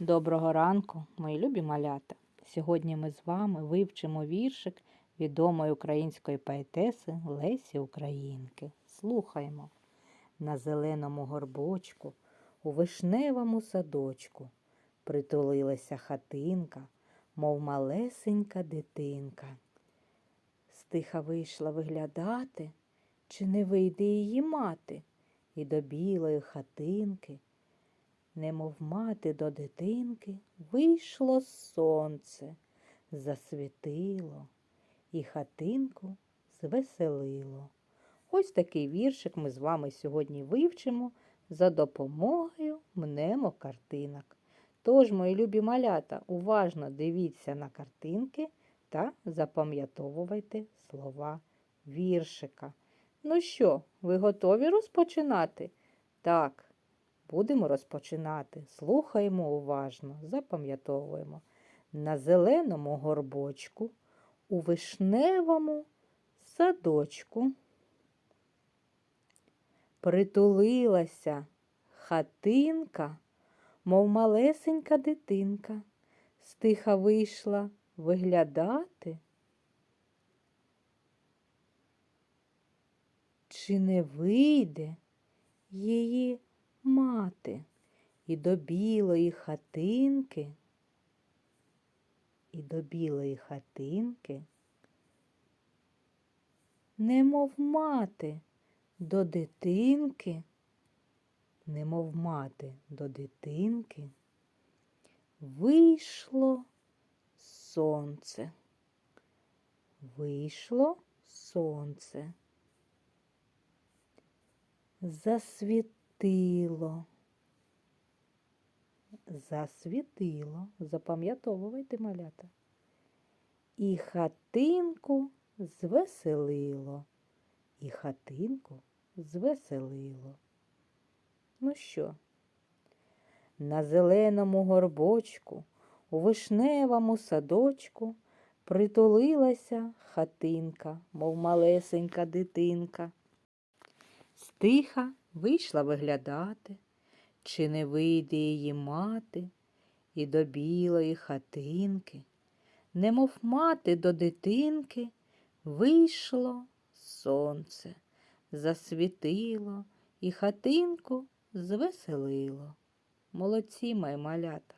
Доброго ранку, мої любі малята. Сьогодні ми з вами вивчимо віршик відомої української поетеси Лесі Українки. Слухаймо. На зеленому горбочку, у вишневому садочку притулилася хатинка, мов малесенька дитинка. Стиха вийшла виглядати, чи не вийде її мати, і до білої хатинки немов мати до дитинки, вийшло сонце, засвітило і хатинку звеселило. Ось такий віршик ми з вами сьогодні вивчимо за допомогою мнемокартинок. Тож, мої любі малята, уважно дивіться на картинки та запам'ятовуйте слова віршика. Ну що, ви готові розпочинати? Так. Будемо розпочинати. Слухаємо уважно, запам'ятовуємо. На зеленому горбочку, у вишневому садочку. Притулилася хатинка, мов малесенька дитинка, стиха вийшла виглядати. Чи не вийде її мати і до білої хатинки, і до білої хатинки, немов мати до дитинки, немов мати до дитинки, вийшло сонце, вийшло сонце. Засвіт засвітило. Засвітило. Запам'ятовуйте малята. І хатинку звеселило. І хатинку звеселило. Ну що? На зеленому горбочку, у вишневому садочку притулилася хатинка, мов малесенька дитинка. Стиха вийшла виглядати, чи не вийде її мати і до білої хатинки, немов мати до дитинки, вийшло сонце, засвітило і хатинку звеселило. Молодці малята.